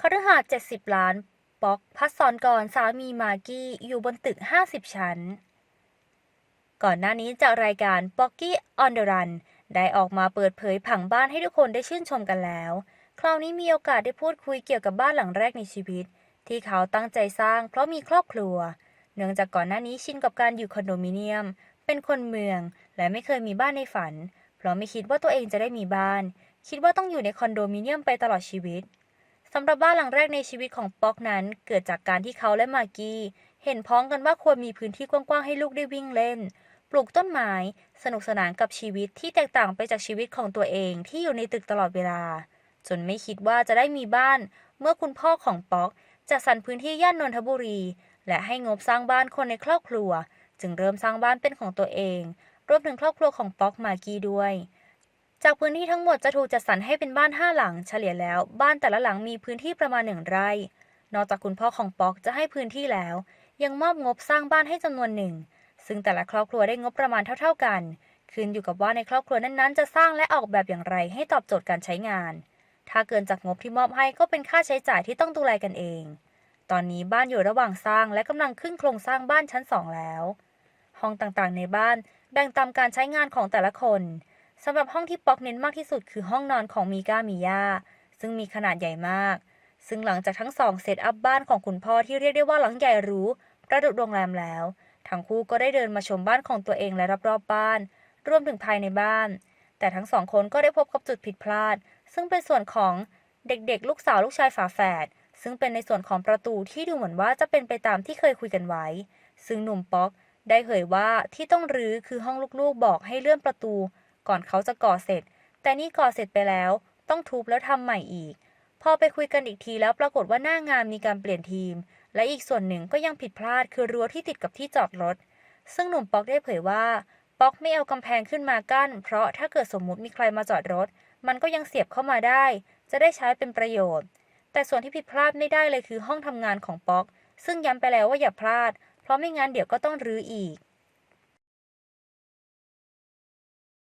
คฤหาสน์70 ล้านป๊อกพัศรกรสามีมากกี้อยู่บนตึก 50 ชั้น ก่อนหน้านี้จากรายการป๊อกกี้ออนเดอะรันได้ออกมาเปิดเผยผังบ้านให้ทุกคนได้ชื่นชมกันแล้ว คราวนี้มีโอกาสได้พูดคุยเกี่ยวกับบ้านหลังแรกในชีวิต ที่เขาตั้งใจสร้างเพราะมีครอบครัว เนื่องจากก่อนหน้านี้ชินกับการอยู่คอนโดมิเนียม เป็นคนเมือง และไม่เคยมีบ้านในฝัน เพราะไม่คิดว่าตัวเองจะได้มีบ้าน คิดว่าต้องอยู่ในคอนโดมิเนียมไปตลอดชีวิต สำหรับบ้านหลังแรกในชีวิตของป๊อกนั้น เกิดจากการที่เขาและมากกี้ เห็นพ้องกันว่าควรมีพื้นที่กว้างๆให้ลูกได้วิ่งเล่น ปลูกต้นไม้ สนุกสนานกับชีวิตที่แตกต่างไปจากชีวิตของตัวเองที่อยู่ในตึกตลอดเวลา จนไม่คิดว่าจะได้มีบ้าน เมื่อคุณพ่อของป๊อกจัดสรรพื้นที่ย่านนนทบุรี และให้งบสร้างบ้านคนในครอบครัว จึงเริ่มสร้างบ้านเป็นของตัวเองรวมถึงครอบครัวของป๊อกมากกี้ด้วย จากพื้นที่ทั้งหมดจะถูกจัดสรรให้เป็นบ้านห้าหลัง เฉลี่ยแล้ว บ้านแต่ละหลังมีพื้นที่ประมาณหนึ่งไร่ นอกจากคุณพ่อของป๊อกจะให้พื้นที่แล้ว ยังมอบงบสร้างบ้านให้จำนวนหนึ่ง ซึ่งแต่ละครอบครัวได้งบประมาณเท่า ๆกัน ขึ้นอยู่กับว่าในครอบครัวนั้นๆ จะสร้างและออกแบบอย่างไรให้ตอบโจทย์การใช้งาน ถ้าเกินจากงบที่มอบให้ก็เป็นค่าใช้จ่ายที่ต้องดูแลกันเอง ตอนนี้บ้านอยู่ระหว่างสร้างและกำลังขึ้นโครงสร้างบ้านชั้นสองแล้ว ห้องต่างๆ ในบ้านแบ่งตามการใช้งานของแต่ละคน สำหรับห้องที่ป๊อกเน้นมากที่สุดคือห้องนอนของมีก้ามีย่าซึ่งมีขนาดใหญ่มาก ซึ่งหลังจากทั้งสองเซตอัพบ้านของคุณพ่อที่เรียกได้ว่าหลังใหญ่หรูประดุจโรงแรมแล้ว ทั้งคู่ก็ได้เดินมาชมบ้านของตัวเองและรอบๆบ้าน รวมถึงภายในบ้าน แต่ทั้งสองคนก็ได้พบกับจุดผิดพลาด ซึ่งเป็นส่วนของเด็กๆ ลูกสาวลูกชายฝาแฝด ซึ่งเป็นในส่วนของประตูที่ดูเหมือนว่าจะเป็นไปตามที่เคยคุยกันไว้ ซึ่งหนุ่มป๊อกได้เผยว่าที่ต้องรื้อคือห้องลูกๆ บอกให้เลื่อนประตู ก่อนเขาจะก่อเสร็จ แต่นี่ก่อเสร็จไปแล้ว ต้องทุบแล้วทำใหม่อีก พอไปคุยกันอีกทีแล้วปรากฏว่าหน้างานมีการเปลี่ยนทีม และอีกส่วนหนึ่งก็ยังผิดพลาดคือรั้วที่ติดกับที่จอดรถ ซึ่งหนุ่มป๊อกได้เผยว่า ป๊อกไม่เอากำแพงขึ้นมากั้น เพราะถ้าเกิดสมมุติมีใครมาจอดรถ มันก็ยังเสียบเข้ามาได้ จะได้ใช้เป็นประโยชน์ แต่ส่วนที่ผิดพลาดไม่ได้เลยคือห้องทำงานของป๊อก ซึ่งย้ำไปแล้วว่าอย่าพลาด เพราะไม่งั้นเดี๋ยวก็ต้องรื้ออีก